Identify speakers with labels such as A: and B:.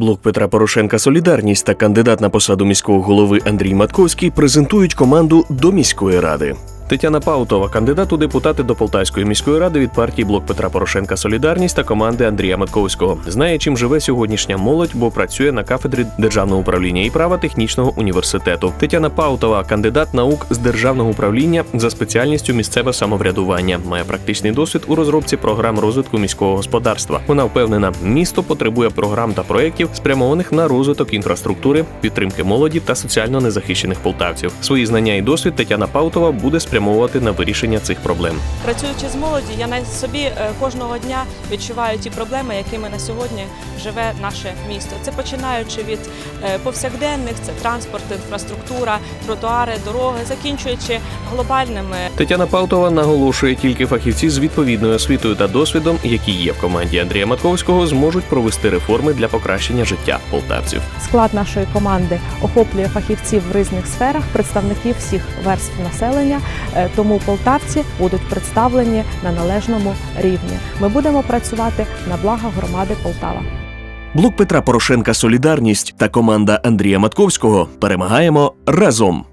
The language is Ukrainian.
A: Блок Петра Порошенка Солідарність та кандидат на посаду міського голови Андрій Матковський презентують команду до міської ради. Тетяна Паутова, кандидат у депутати до Полтавської міської ради від партії Блок Петра Порошенка Солідарність та команди Андрія Матковського. Знає, чим живе сьогоднішня молодь, бо працює на кафедрі державного управління і права технічного університету. Тетяна Паутова, кандидат наук з державного управління за спеціальністю місцеве самоврядування, має практичний досвід у розробці програм розвитку міського господарства. Вона впевнена, місто потребує програм та проєктів, спрямованих на розвиток інфраструктури, підтримки молоді та соціально незахищених полтавців. Свої знання і досвід Тетяна Паутова буде спрямовувати на вирішення цих проблем.
B: Працюючи з молоді, я на собі е, кожного дня відчуваю ті проблеми, якими на сьогодні живе наше місто. Це починаючи від е, повсякденних, це транспорт, інфраструктура, тротуари, дороги, закінчуючи глобальними
A: Тетяна Паутова наголошує, тільки фахівці з відповідною освітою та досвідом, які є в команді Андрія Матковського, зможуть провести реформи для покращення життя полтавців.
C: Склад нашої команди охоплює фахівців в різних сферах, представників всіх верств населення. Е, Тому полтавці будуть представлені на належному рівні. Ми будемо працювати на благо громади Полтава.
A: Блок Петра Порошенка Солідарність та команда Андрія Матковського перемагаємо разом.